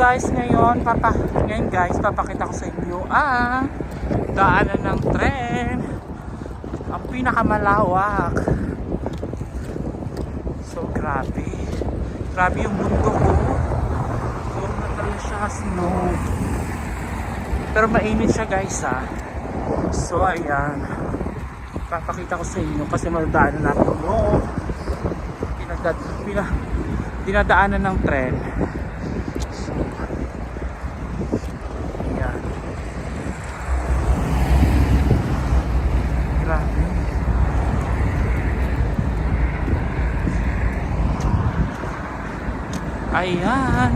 guys, ngayon, papa, ngayon guys, papakita ko sa inyo ang daanan ng tren. Ang pinakamalawak. So, grabe. Grabe yung mundo ko. Puro na talaga siya snow. Pero mainit siya guys ha. So, ayan. Papakita ko sa inyo kasi madadaanan natin yung pinagdad, pina, dinadaanan ng tren. So, ayan. Grabe. Ayan.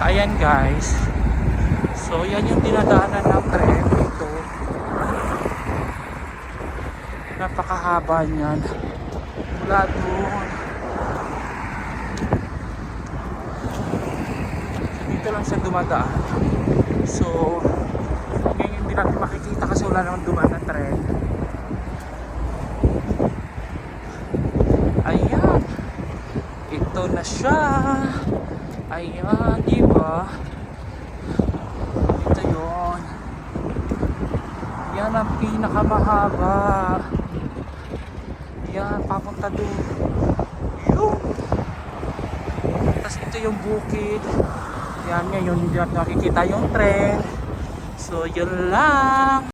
Ayan guys. So, yan yung dinadaanan ng tren dito. Napakahaba niyan. Mula doon. Dito lang siya dumadaan. So, ngayon hindi natin makikita kasi wala namang dumaan na tren. Ayan. Ito na siya. Ayan, di ba? Ito yun. Yan ang pinakamahaba. Yan, papunta doon. Yun. Tapos ito yung bukid. Yan ngayon, hindi nakikita yung tren. So, yun lang.